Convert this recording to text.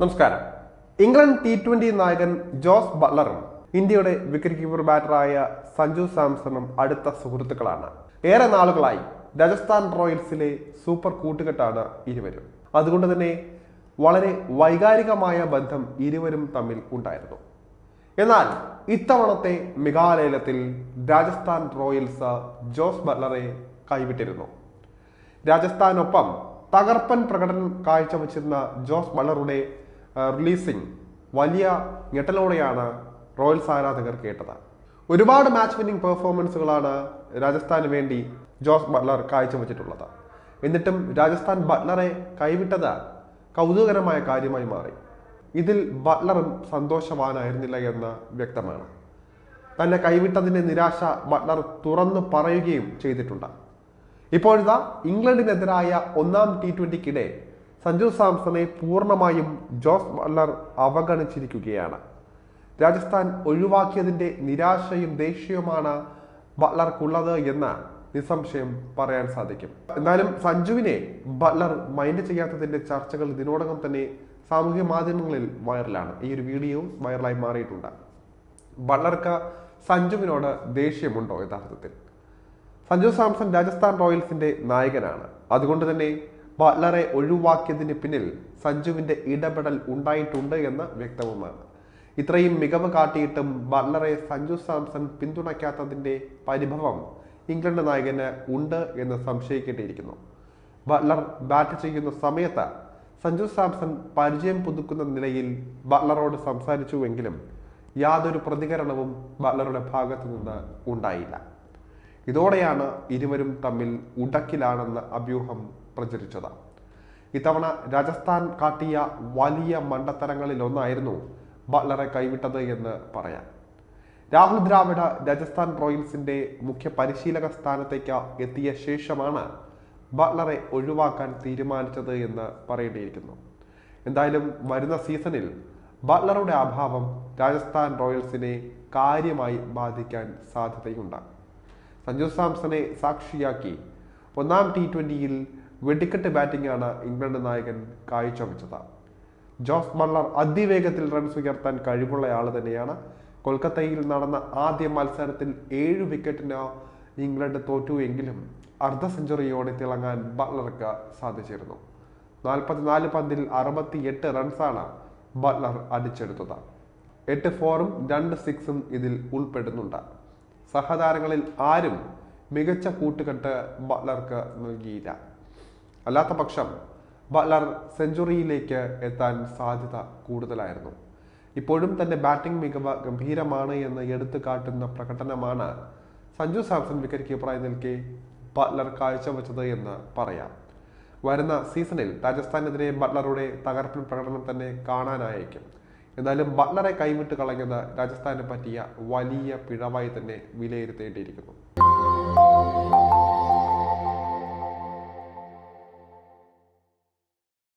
നമസ്കാരം. England T twenty നായകൻ ജോസ് ബട്ട്ലറും ഇന്ത്യയുടെ വിക്കറ്റ് കീപ്പർ ബാറ്ററായ സഞ്ജു സാംസണും അടുത്ത സുഹൃത്തുക്കളാണ്. ഏറെ നാളുകളായി രാജസ്ഥാൻ റോയൽസിലെ സൂപ്പർ കൂട്ടുകെട്ടാണ് ഇരുവരും. അതുകൊണ്ട് തന്നെ വളരെ വൈകാരികമായ ബന്ധം ഇരുവരും തമ്മിൽ ഉണ്ടായിരുന്നു. എന്നാൽ ഇത്തവണത്തെ മെഗാലയലത്തിൽ രാജസ്ഥാൻ റോയൽസ് ജോസ് ബട്ട്ലറെ കൈവിട്ടിരുന്നു. രാജസ്ഥാനൊപ്പം തകർപ്പൻ പ്രകടനം കാഴ്ചവെച്ചിരുന്ന ജോസ് ബള്ളറുടെ റിലീസിംഗ് വലിയ ഞെട്ടലോടെയാണ് റോയൽസ് ആരാധകർ കേട്ടത്. ഒരുപാട് മാച്ച് വിന്നിംഗ് പെർഫോമൻസുകളാണ് രാജസ്ഥാന് വേണ്ടി ജോസ് ബട്ട്ലർ കാഴ്ചവെച്ചിട്ടുള്ളത്. എന്നിട്ടും രാജസ്ഥാൻ ബട്ട്ലറെ കൈവിട്ടത് കൗതുകകരമായ കാര്യമായി മാറി. ഇതിൽ ബട്ട്ലറും സന്തോഷവാനായിരുന്നില്ല എന്ന് വ്യക്തമാണ്. തന്നെ കൈവിട്ടതിന്റെ നിരാശ ബട്ട്ലർ തുറന്നു പറയുകയും ചെയ്തിട്ടുണ്ട്. ഇപ്പോഴത്തെ ഇംഗ്ലണ്ടിനെതിരായ ഒന്നാം ടി ട്വന്റിക്കിടെ സഞ്ജു സാംസണെ പൂർണമായും ജോസ് ബട്ട്ലർ അവഗണിച്ചിരിക്കുകയാണ്. രാജസ്ഥാൻ ഒഴിവാക്കിയതിന്റെ നിരാശയും ദേഷ്യവുമാണ് ബട്ട്ലർക്കുള്ളത് എന്ന് നിസ്സംശയം പറയാൻ സാധിക്കും. എന്നാലും സഞ്ജുവിനെ ബട്ട്ലർ മൈൻഡ് ചെയ്യാത്തതിന്റെ ചർച്ചകൾ ഇതിനോടകം തന്നെ സാമൂഹ്യ മാധ്യമങ്ങളിൽ വൈറലാണ്. ഈ ഒരു വീഡിയോ വൈറലായി മാറിയിട്ടുണ്ട്. ബട്ട്ലർക്ക് സഞ്ജുവിനോട് ദേഷ്യമുണ്ടോ യഥാർത്ഥത്തിൽ? സഞ്ജു സാംസൺ രാജസ്ഥാൻ റോയൽസിന്റെ നായകനാണ്. അതുകൊണ്ട് തന്നെ ബട്ട്ലറെ ഒഴിവാക്കിയതിന് പിന്നിൽ സഞ്ജുവിന്റെ ഇടപെടൽ ഉണ്ടായിട്ടുണ്ട് എന്ന് വ്യക്തവുമാണ്. ഇത്രയും മികവ് കാട്ടിയിട്ടും ബട്ട്ലറെ സഞ്ജു സാംസൺ പിന്തുണയ്ക്കാത്തതിന്റെ പരിഭവം ഇംഗ്ലണ്ട് നായകന് ഉണ്ട് എന്ന് സംശയിക്കേണ്ടിയിരിക്കുന്നു. ബട്ട്ലർ ബാറ്റ് ചെയ്യുന്ന സമയത്ത് സഞ്ജു സാംസൺ പരിചയം പുതുക്കുന്ന നിലയിൽ ബട്ട്ലറോട് സംസാരിച്ചുവെങ്കിലും യാതൊരു പ്രതികരണവും ബട്ട്ലറുടെ ഭാഗത്തു നിന്ന് ഉണ്ടായില്ല. ഇതോടെയാണ് ഇരുവരും തമ്മിൽ ഉടക്കിലാണെന്ന അഭ്യൂഹം പ്രചരിച്ചത്. ഇത്തവണ രാജസ്ഥാൻ കാട്ടിയ വലിയ മണ്ടത്തരങ്ങളിൽ ഒന്നായിരുന്നു ബട്ട്ലറെ കൈവിട്ടത് എന്ന് പറയാം. രാഹുൽ ദ്രാവിഡ രാജസ്ഥാൻ റോയൽസിന്റെ മുഖ്യ പരിശീലക സ്ഥാനത്തേക്ക് എത്തിയ ശേഷമാണ് ബട്ട്ലറെ ഒഴിവാക്കാൻ തീരുമാനിച്ചത് എന്ന് പറയേണ്ടിയിരിക്കുന്നു. എന്തായാലും വരുന്ന സീസണിൽ ബട്ട്ലറുടെ അഭാവം രാജസ്ഥാൻ റോയൽസിനെ കാര്യമായി ബാധിക്കാൻ സാധ്യതയുണ്ട്. സഞ്ജു സാംസനെ സാക്ഷിയാക്കി ഒന്നാം ടി ട്വന്റിയിൽ വെടിക്കെട്ട് ബാറ്റിംഗാണ് ഇംഗ്ലണ്ട് നായകൻ കാഴ്ചവെച്ചത് ജോസ് ബട്ട്ലർ അതിവേഗത്തിൽ റൺസ് ഉയർത്താൻ കഴിവുള്ള ആൾ തന്നെയാണ്. കൊൽക്കത്തയിൽ നടന്ന ആദ്യ മത്സരത്തിൽ ഏഴ് വിക്കറ്റിന് ഇംഗ്ലണ്ട് തോറ്റു എങ്കിലും അർദ്ധ സെഞ്ചുറിയോടെ തിളങ്ങാൻ ബട്ട്ലർക്ക് സാധിച്ചിരുന്നു. നാൽപ്പത്തിനാല് പന്തിൽ അറുപത്തി എട്ട് റൺസാണ് ബട്ട്ലർ അടിച്ചെടുത്തത്. എട്ട് ഫോറും രണ്ട് സിക്സും ഇതിൽ ഉൾപ്പെടുന്നുണ്ട്. സഹതാരങ്ങളിൽ ആരും മികച്ച കൂട്ടുകെട്ട് ബട്ട്ലർക്ക് നൽകിയില്ല. അല്ലാത്ത പക്ഷം ബട്ട്ലർ സെഞ്ചുറിയിലേക്ക് എത്താൻ സാധ്യത കൂടുതലായിരുന്നു. ഇപ്പോഴും തന്റെ ബാറ്റിംഗ് മികവ് ഗംഭീരമാണ് എന്ന് എടുത്തു കാട്ടുന്ന പ്രകടനമാണ് സഞ്ജു സാംസൺ വിക്കറ്റ് കീപ്പറായി നിൽക്കെ ബട്ട്ലർ കാഴ്ചവെച്ചത് എന്ന് പറയാം. വരുന്ന സീസണിൽ രാജസ്ഥാനെതിരെ ബട്ട്ലറുടെ തകർപ്പൻ പ്രകടനം തന്നെ കാണാനായേക്കും. എന്നാലും ബട്ട്ലറെ കൈവിട്ട് കളഞ്ഞത് രാജസ്ഥാനെ പറ്റിയ വലിയ പിഴവായി തന്നെ വിലയിരുത്തേണ്ടിയിരിക്കുന്നു.